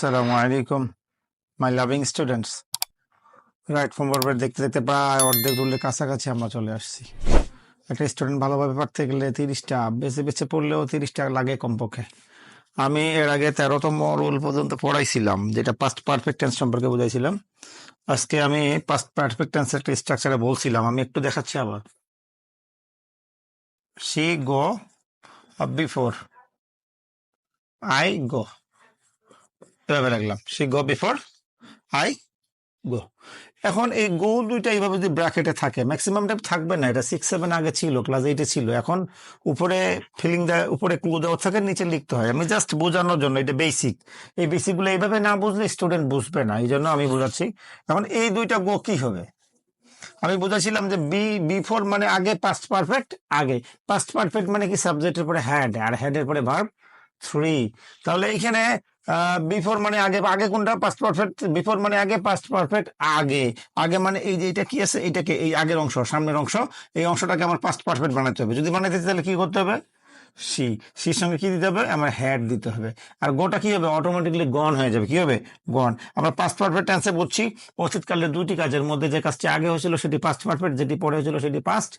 আসসালামু আলাইকুম my loving students right form বরাবর দেখতে দেখতে প্রায় অর্ধেক রুলের কাছাকাছি আমরা চলে আসছি। একটা স্টুডেন্ট ভালোভাবে পারতে গেলে তিরিশটা, বেছে বেছে পড়লেও তিরিশটা লাগে কমপক্ষে। আমি এর আগে তেরোতম রুল পর্যন্ত পড়াইছিলাম, যেটা পাস্ট পারফেক্ট টেন্স সম্পর্কে বুঝাইছিলাম। আজকে আমি পাস্ট পারফেক্ট টেন্সের একটা স্ট্রাকচারে বলছিলাম, আমি একটু দেখাচ্ছি আবার। See go before I, go. এভাবে রাখলাম। সে গো বিফোর আই গো এখন এই গো দুইটা এইভাবে যদি ব্র্যাকেটে থাকে ম্যাক্সিমাম থাকবে না, এটা সিক্স সেভেন আগে ছিল ক্লাস এইটে ছিল। এখন উপরে ফিলিং দেয়, উপরে ক্লু দেওয়া থাকে, নিচে লিখতে হয়। আমি জাস্ট বোঝানোর জন্য, এটা বেসিক এই বেসিকগুলো এইভাবে না বুঝলে স্টুডেন্ট বুঝবে না এই জন্য আমি বোঝাচ্ছি। এখন এই দুইটা গো কি হবে? আমি বুঝাছিলাম যে বি বিফোর মানে আগে পাস্ট পারফেক্ট আগে। পাস্ট পারফেক্ট মানে কি সাবজেক্টের পরে হ্যাড আর হেডের পরে ভার্ব থ্রি তাহলে এখানে বিফোর মানে আগে আগে কোনটা? পাস্ট পারফেক্ট বিফোর মানে আগে পাস্ট পারফেক্ট আগে। আগে মানে এই যে এটা কি আছে? এটাকে এই আগের অংশ, সামনের অংশ, এই অংশটাকে আমার পাস্ট পারফেক্ট বানাতে হবে। যদি বানাতে তাহলে কি করতে হবে? সি সির সঙ্গে কি দিতে হবে? আমার হ্যাড দিতে হবে। আর গোটা কি হবে? অটোমেটিকলি গন হয়ে যাবে। কি হবে? গন আমরা পাস্ট পারফেক্ট টেন্সে বলছি, অতীতকালে দুটি কাজের মধ্যে যে কাজটি আগে হয়েছিল সেটি পাস্ট পারফেক্ট যেটি পরে হয়েছিল সেটি পাস্ট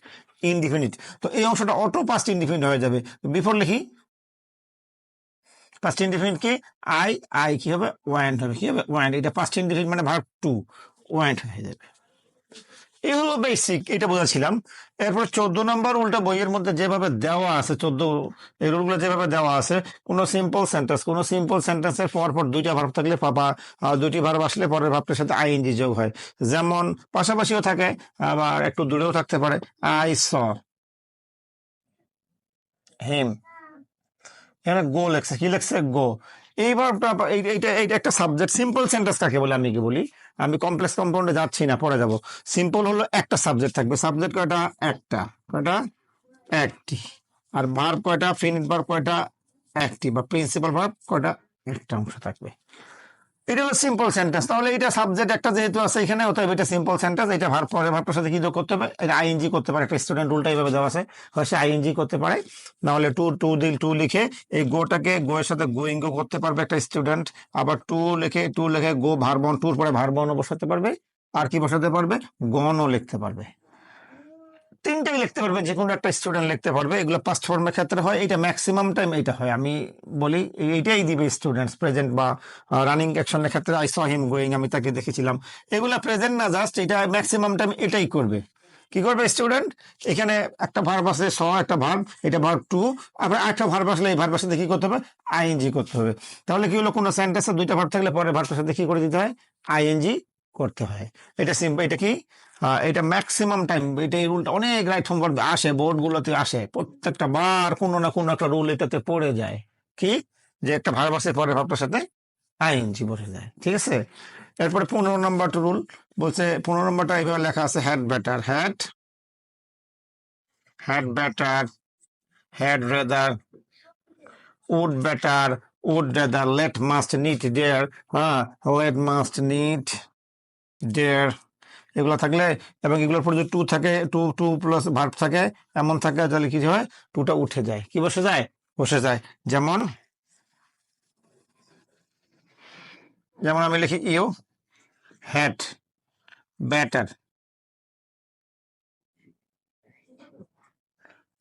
ইনডিফিনিট তো এই অংশটা অটো পাস্ট ইনডিফিনিট হয়ে যাবে। বিফোর লিখি পাস্ট ইনডিফিনিট কি? আই আই কি হবে? ওয়ান্ট হবে। কি হবে? ওয়ান্ট এটা পাস্ট ইনডিফিনিট মানে ভার্ব টু ওয়ান্ট হয়ে যাবে। এই হলো বেসিক এটা বোঝাছিলাম এরপর চোদ্দ নম্বর উল্টা বইয়ের মধ্যে যেভাবে দেওয়া আছে, চোদ্দ এই রুলগুলো যেভাবে দেওয়া আছে, কোনো সিম্পল সেন্টেন্স কোনো সিম্পল সেন্টেন্সের পর পর দুইটা ভার্ব থাকলে পাপা দুটি ভার্ব আসলে পরের ভাবটার সাথে আইএনজি যোগ হয়। যেমন পাশাপাশিও থাকে, আবার একটু দূরেও থাকতে পারে আই স হিম এখানে গো লেখছে, কি লেখছে? গো এইবার এইটা এইটা একটা সাবজেক্ট সিম্পল সেন্টেন্স কাকে বলে আমি কি বলি? আমি কমপ্লেক্স কম্পাউন্ডে যাচ্ছি না, পরে যাব। সিম্পল হলো একটা সাবজেক্ট থাকবে। সাবজেক্ট কয়টা? একটা। কয়টা? একটি। আর ভার্ব কয়টা? ফিনিট ভার্ব কয়টা? একটি। বা প্রিন্সিপাল ভার্ব কয়টা? একটা অংশ থাকবে। এটা হলো সিম্পল সেন্টেন্স তাহলে এটা সাবজেক্ট একটা যেহেতু আছে এখানে, অতএব এটা সিম্পল সেন্টেন্স এটা ভার পরে ভার্বটার সাথে কি যোগ করতে হবে? এটা আইএনজি করতে পারে, একটা স্টুডেন্ট রুলটা এইভাবে দেওয়া আছে। হয় সে আইএনজি করতে পারে। নাহলে টু টু দিল টু লিখে এই গোটাকে গো এর সাথে গোয়িং গো করতে পারবে একটা স্টুডেন্ট আবার টু লিখে টু লিখে গো ভারবন টুর পরে ভারবনও বসাতে পারবে। আর কি বসাতে পারবে? গণও লিখতে পারবে। তিনটাই লিখতে পারবে যে কোনো একটা স্টুডেন্ট লিখতে পারবে, এগুলো পাস্ট ফর্মের ক্ষেত্রে হয় এটা ম্যাক্সিমাম টাইম এটা হয়। আমি বলি এইটাই দিবে স্টুডেন্টস প্রেজেন্ট বা রানিং অ্যাকশনের ক্ষেত্রে। আই স হিম গোয়িং আমি তাকে দেখেছিলাম। এগুলো প্রেজেন্ট না জাস্ট এটা ম্যাক্সিমাম টাইম এটাই করবে। কি করবে স্টুডেন্ট এখানে একটা ভার্ব আছে স একটা ভার্ব এটা ভার্ব টু আবার একটা ভার্ব আসলে এই ভার্বের সাথে কি করতে হবে? আইএনজি করতে হবে। তাহলে কি হলো? কোনো সেন্টেন্সে দুইটা ভার্ব থাকলে পরে ভার্বের সাথে কি করে দিতে হয়? আইএনজি করতে হয়। এটা সিম্পল এটা কি? এটা ম্যাক্সিমাম টাইম এটা এই রুলটা অনেক রাইট হোমওয়ার্ক আসে বোর্ডগুলোতে আসে। প্রত্যেকটা বার কোনো না কোনো একটা রুল এটাতে পড়ে যায়। কি? যে একটা ভার্বাসের পরে ভাবটার সাথে আইএনজি বসে যায়। ঠিক আছে? এরপরে পনেরো নম্বরটা রুল বলছে, পনেরো নম্বরটা এইভাবে লেখা আছে had better had had better had rather would better would rather let must need dare হ্যাঁ লেট মাস্ট নিট ডেয়ার এগুলো থাকলে এবং এগুলোর পরে যদি টু থাকে টু টু প্লাস ভার্ব থাকে, এমন থাকে তাহলে কি হয় টুটা উঠে যায়। কি বসে যায়? বসে যায়। যেমন যেমন আমি লিখি you had better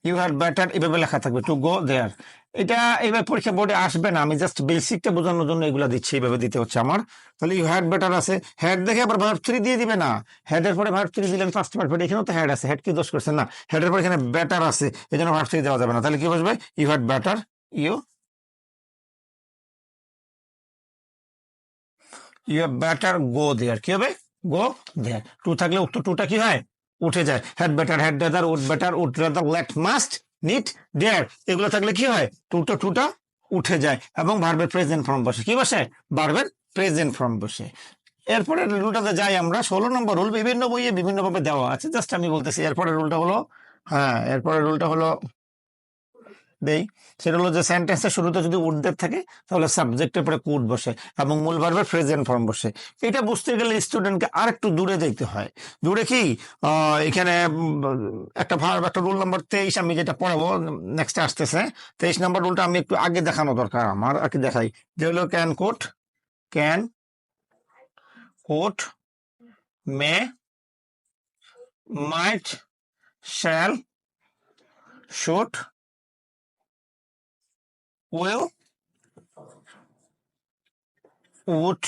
you had better এভাবে লেখা থাকবে টু গো দেয়ার এটা এবার পরীক্ষা বোর্ডে আসবে না। আমি জাস্ট বেসিকটা বোঝানোর জন্য এগুলো দিচ্ছি এইভাবে দিতে হচ্ছে আমার। তাহলে ইউ হ্যাড বেটার আছে। হেড দেখে আবার ভার্ব থ্রি দিয়ে দিবে না। হেডের পরে ভার্ব থ্রি দিলেন ফার্স্ট ভার্ব এখানেও তো হেড আছে। হেড কি দোষ করছে? না হেডের পরে এখানে বেটার আছে। এই জন্য ভার্ব থ্রি দেওয়া যাবে না। তাহলে কি বসবে? You had better you you have better go there কি হবে? গো দেয়ার টু থাকলে উত্তর টুটা কি হয়? উঠে যায়। Had better had rather would better would rather let must need dare এগুলো থাকলে কি হয়? টুটা টুটা উঠে যায় এবং ভার্বের প্রেজেন্ট ফর্ম বসে। কি বসে? ভার্বের প্রেজেন্ট ফর্ম বসে। এরপরে রুলটাতে যাই আমরা। ষোলো নম্বর রুল বিভিন্ন বইয়ে বিভিন্নভাবে দেওয়া আছে। জাস্ট আমি বলতেছি এরপরে রুলটা হলো হ্যাঁ এরপরে রুলটা হলো দেই। সেটা হলো যে সেন্টেন্সের শুরুতে যদি উর্ধের থাকে, তাহলে সাবজেক্টের পরে কুড বসে এবং মূল ভার্বের প্রেজেন্ট ফর্ম বসে। এটা বুঝতে গেলে স্টুডেন্টকে আর একটু দূরে দেখতে হয়। দূরে কি? এখানে একটা ভার্ব একটা রুল নাম্বার তেইশ আমি যেটা পড়াবো নেক্সট আসতেছে। তেইশ নাম্বার রুলটা আমি একটু আগে দেখানো দরকার আমার আগে দেখাই। যে হলো can could can could may might shall should will would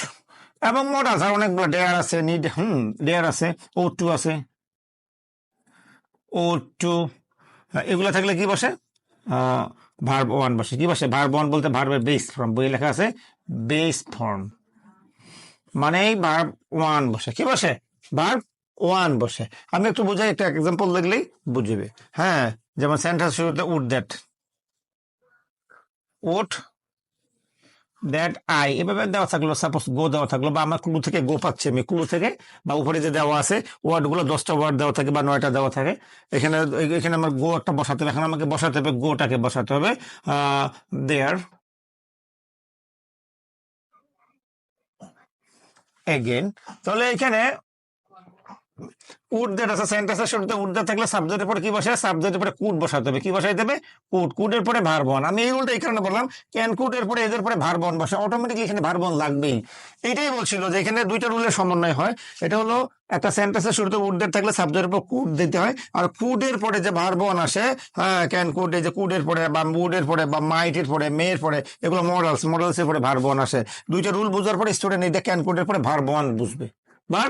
এবং মোট আছে অনেকগুলো। ডেয়ার আছে নিড হুম ডেয়ার আছে ও টু আছে। ও টু এগুলো থাকলে কি বসে? ভার্ব ওয়ান বসে। কি বসে? ভার্ব ওয়ান বলতে ভার্বের বেস ফর্ম বই লেখা আছে বেস ফর্ম মানে ভার্ব ওয়ান বসে। কি বসে? ভার্ব ওয়ান বসে। আমি একটু বোঝাই, একটা এক্সাম্পল দেখলেই বুঝবে। হ্যাঁ যেমন সেন্টেন্স শুরুতে would that would that I এভাবে দেওয়া থাকল সাপোজ গো দেওয়া থাকল, বা আমার ক্লু থেকে গো পাচ্ছি আমি ক্লু থেকে, বা উপরে যে দেওয়া আছে ওয়ার্ডগুলো দশটা ওয়ার্ড দেওয়া থাকে বা নয়টা দেওয়া থাকে, এখানে এখানে আমার গো একটা বসাতে হবে, এখানে আমাকে বসাতে হবে গোটাকে বসাতে হবে দেয়ার এগেন তাহলে এখানে উর্দের আছে সেন্টেন্সের শুরুতে উর্দে থাকলে সাবজেক্টের পরে কি বসে সাবজেক্টের পরে কুট বসাতে হবে। কি বসাইতে হবে? কুট কুটের পরে ভারবন আমি এই উল্টা এই কারণে বললাম ক্যান কুটের পরে এদের পরে ভারবন বসে অটোমেটিকলি এখানে ভারবন লাগবেই। এটাই বলছিল যে এখানে দুইটা রুলের সমন্বয় হয়। এটা হলো একটা সেন্টেন্সের শুরুতে উর্দের থাকলে সাবজেক্টের পর কুট দিতে হয়। আর কুডের পরে যে ভারবন আসে হ্যাঁ ক্যান কুট যে কুডের পরে বা উডের পরে বা মাইটের পরে মেয়ের পরে, এগুলো মডেলস মডেলসের পরে ভারবন আসে। দুইটা রুল বোঝার পরে স্টুডেন্ট এইটা ক্যান কুটের পরে ভারবন বুঝবে। বা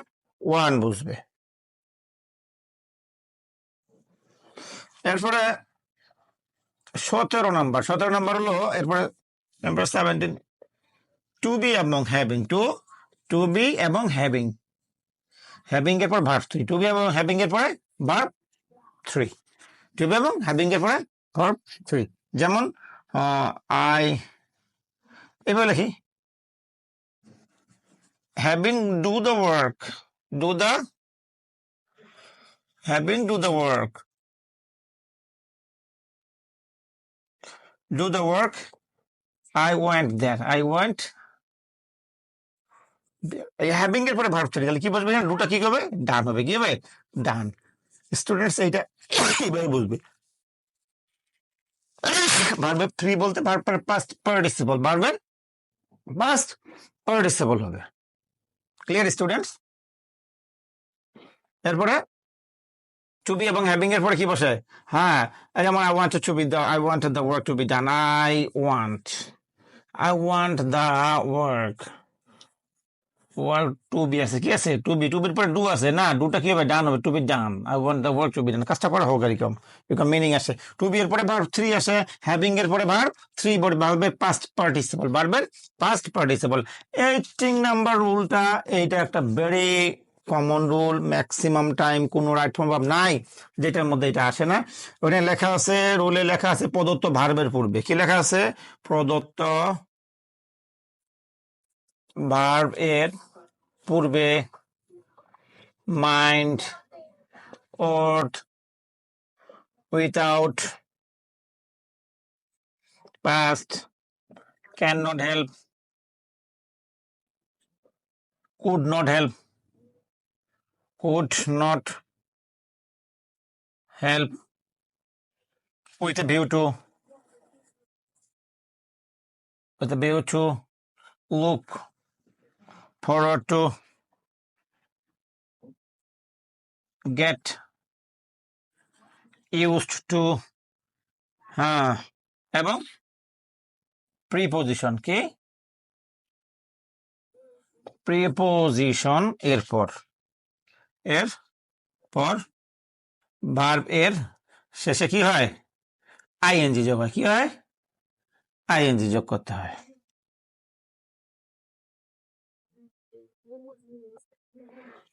ওয়ান বুঝবে। এরপরে সতেরো নাম্বার সতেরো নাম্বার হলো এরপরে নাম্বার সেভেন্টিন টু বি এবং হ্যাভিং টু টু বি এবং হ্যাভিং হ্যাভিং এর পর ভার্ব থ্রি টু বি এবং হ্যাভিং এর পরে ভার্ব থ্রি টু বি এবং হ্যাভিং এর পরে ভার্ব থ্রি যেমন আই এবার লিখি having do the work do the having do the work do the work. I want that. I want having এর পরে ভার্ব চলে গেলে কি বসবে এখানে কি হবে ডান হবে কি হবে ডান স্টুডেন্টস এইটা এইভাবে বুঝবে ভার্বের থ্রি বলতে ভার্বের পাস্ট পার্টিসিপল ভার্বের পাস্ট পার্টিসিপল হবে ক্লিয়ার স্টুডেন্টস এরপরে টু বি এবং হ্যাভিং এর পরে কি বসে? হ্যাঁ যেমন I want to be the I want the work to be done I want I want the work work to be আছে। কি আছে? টু বি টু বির পরে ডু আছে। না ডুটা কি হবে ডান হবে? To be done I want the work to be done কাজটা করা হোক এরকম এরকম মিনিং আছে। টু বি এর পরে ভার্ব থ্রি আসে হ্যাভিং এর পরে ভার্ব থ্রি বডি ভার্বের পাস্ট পার্টিসিপল ভার্বের পাস্ট পার্টিসিপল এইটিং নাম্বার রুলটা এইটা একটা very common rule maximum time কোনো রাইট ফর্ম ভাব নাই, যেটার মধ্যে এটা আসে না। ওখানে লেখা আছে রুলে লেখা আছে প্রদত্ত ভার্বের পূর্বে। কি লেখা আছে? প্রদত্ত ভার্ব এর পূর্বে mind worth without past can not help could not help could not help with a view to with a view to look forward to get used to হ্যাঁ এবং প্রিপোজিশন কি প্রিপোজিশন এরপর এর পর ভার্ব এর শেষে কি হয়? আইএনজি যোগ হয়। কি হয়? আইএনজি যোগ করতে হয়।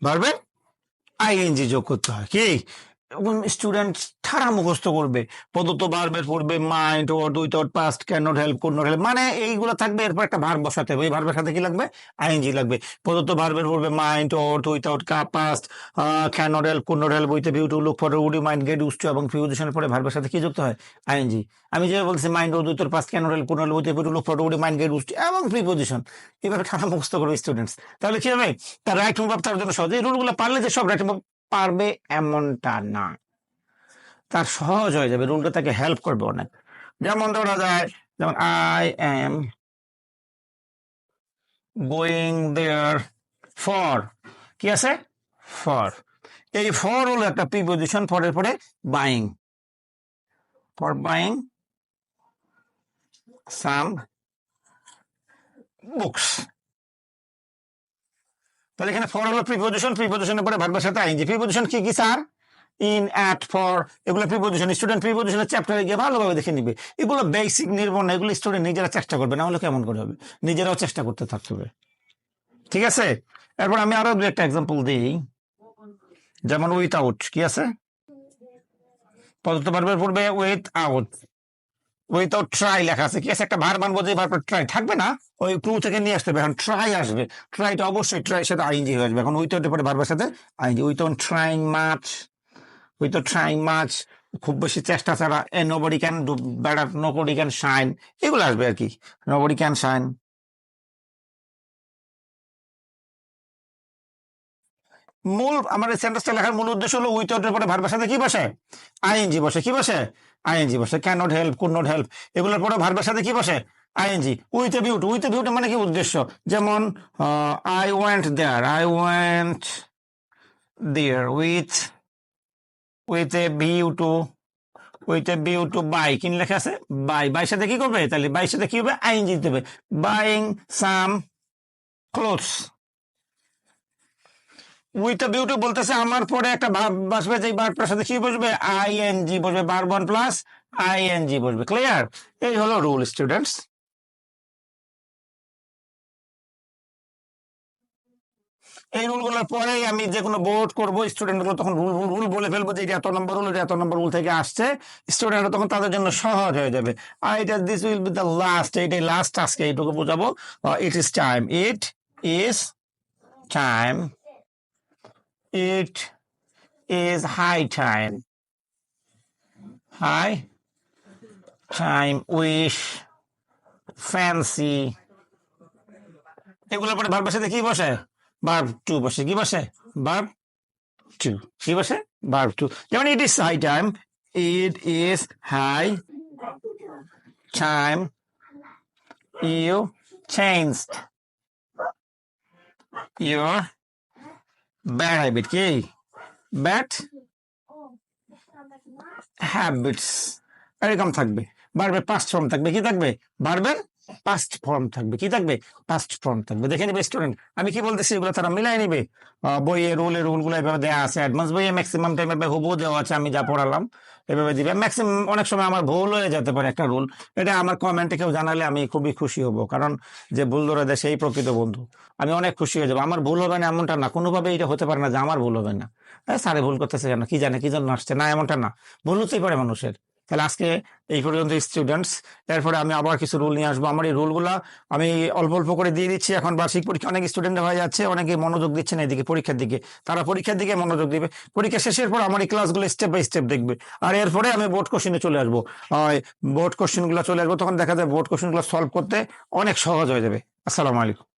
ভার্বের আইএনজি যোগ করতে হয়। কি? স্টুডেন্ট ঠাড়া মুখস্থ করবে। প্রদত্ত ভার্বের পড়বে মাইন্ড ওর দুই তোর past can not help could help মানে এইগুলো থাকবে, এরপর একটা ভার্ব বসাতে হবে। এই ভার্বের সাথে কি লাগবে? আইএনজি লাগবে। প্রদত্ত ভার্বের পড়বে মাইন্ড ওর উইথাউট কা past can not help could not help with view to look for would mind get to এবং ফিউজিশনের পরে ভার্বের সাথে কি যুক্ত হয়? আইএনজি আমি যে বলছি মাইন্ড ওর দুই তোর past can not help could help with view to look for would mind get to এবং প্রিপোজিশন এভাবে ঠাড়া মুখস্থ করবে স্টুডেন্টস তাহলে কি হবে? তার রাইট মুভ তার জন্য সহজ এই রুলগুলো পারলে যে সব রাইট মুভ পারবে এমনটা না। তার সহজ হয়ে যাবে রুলটা তাকে হেল্প করবে অনেক। যেমন ধরা যায়, যেমন I am going there for কি আছে? ফর এই ফর হলো একটা প্রিপোজিশন ফরের পরে buying for buying some books তাহলে এখানে ফর হলো প্রিপোজিশন প্রিপোজিশনের পরে ভার্বের সাথে আইনজি প্রিপোজিশন কি কি, স্যার? ইন অ্যাট ফর এগুলো প্রিপোজিশন স্টুডেন্ট প্রিপোজিশনের চ্যাপ্টারে গিয়ে ভালোভাবে দেখে নিবে। এগুলো বেসিক নির্ভর না, এগুলো স্টুডেন্ট নিজেরা চেষ্টা করবে, না হলে কেমন করে হবে? নিজেরাও চেষ্টা করতে থাকতে হবে। ঠিক আছে? এরপর আমি আরও দু একটা এক্সাম্পল দিই। যেমন উইথ আউট কি আছে? পদার্থ পূর্বে উইথ আউট উইথআউট ট্রাই লেখা আছে। কি আছে, একটা ভার মানবো যে ভার্ব ট্রাই থাকবে না, ওই ক্রু থেকে নিয়ে আসতে হবে। এখন ট্রাই আসবে। ট্রাইটা অবশ্যই ট্রাই সাথে আইনজি হয়ে আসবে। এখন উইথাউটের পরে ভারবার সাথে ING without trying much without trying much খুব বেশি চেষ্টা ছাড়া a nobody can do better nobody can shine এগুলো আসবে আর কি। নোবডি ক্যান শাইন মূল আমার সেন্টেন্সটা লেখার মূল উদ্দেশ্য হলো উইথআউটের পরে ভার্বের সাথে কি বসে? আইএনজি বসে, কি বসে? আইএনজি বসে can not help could not help এগুলোর পরে ভার্বের সাথে কি বসে? ING with A বিউট with a বিউট মানে কি উদ্দেশ্য? যেমন I went there I went there with with a view to with a view to buy কিন লেখা আছে? বাই বাই সাথে কি করবে? তাহলে বাই সাথে কি হবে? আইএনজি দিতে হবে। বাইং সাম ক্লোথস উইথ বিউটি বলতেছে, আমার পরে একটা ভাব বসবে যে ভার্বটার সাথে কি বসবে? আই এন জি বসবে বার one plus I N G বসবে। ক্লিয়ার এই হলো রুল স্টুডেন্টস এই রুলগুলোর পরেই আমি যে কোনো বোর্ড করব স্টুডেন্টগুলো তখন রুল রুল বলে ফেলব যে, এটা এত নম্বর রুল এটা এত নম্বর রুল থেকে আসছে। স্টুডেন্টরা তখন তাদের জন্য সহজ হয়ে যাবে। আর এটা this will be the last এইটাই লাস্ট আজকে এইটুকু বোঝাবো। It is time it is time it is high time. High time, wish, fancy. এগুলোর পরে ভার্বের সাথে কি বসে ভার্ব টু বসে কি বসে ভার্ব টু কি বসে ভার্ব টু যেমন it is high time it is high time you changed your bad habit কি? ব্যাড হ্যাবিটস এরকম থাকবে। বারবার পাস্ট ফর্ম থাকবে, কি থাকবে? বাড়বে পাস্ট ফর্ম থাকবে, কি থাকবে? পাস্ট ফর্ম থাকবে। দেখে নিবে স্টুডেন্ট আমি কি বলতেছি, এগুলো তারা মিলাই নিবে। বইয়ে রুলে রুলগুলো এভাবে দেওয়া আছে অ্যাডভান্স বইয়ে ম্যাক্সিমাম টাইম এভাবে হুবু দেওয়া আছে, আমি যা পড়ালাম, এভাবে দিবে। ম্যাক্সিমাম অনেক সময় আমার ভুল হয়ে যেতে পারে একটা রুল এটা আমার কমেন্টে কেউ জানালে আমি খুবই খুশি হব, কারণ যে ভুল ধরে দেয় সেই প্রকৃত বন্ধু। আমি অনেক খুশি হয়ে যাব। আমার ভুল হবে না, এমনটা না কোনোভাবে এটা হতে পারে না যে আমার ভুল হবে না। স্যারে ভুল করতেছে কেন? কি জানে, কি জন্য আসছে? না, এমনটা না। ভুল হতেই পারে মানুষের। তাহলে আজকে এই পর্যন্ত স্টুডেন্টস এরপরে আমি আবার কিছু রুল নিয়ে আসব। আমার এই রুলগুলো আমি অল্প অল্প করে দিয়ে দিচ্ছি। এখন বার্ষিক পরীক্ষা, অনেক স্টুডেন্ট হয়ে যাচ্ছে, অনেকে মনোযোগ দিচ্ছে না এদিকে পরীক্ষার দিকে। তারা পরীক্ষার দিকে মনোযোগ দিবে। পরীক্ষা শেষের পর আমার এই ক্লাসগুলো স্টেপ বাই স্টেপ দেখবে। আর এরপরে আমি বোর্ড কোশ্চেনে চলে আসব। বোর্ড কোশ্চেনগুলো চলে আসব, তখন দেখা যায় বোর্ড কোশ্চেনগুলো সলভ করতে অনেক সহজ হয়ে যাবে। আসসালামু আলাইকুম।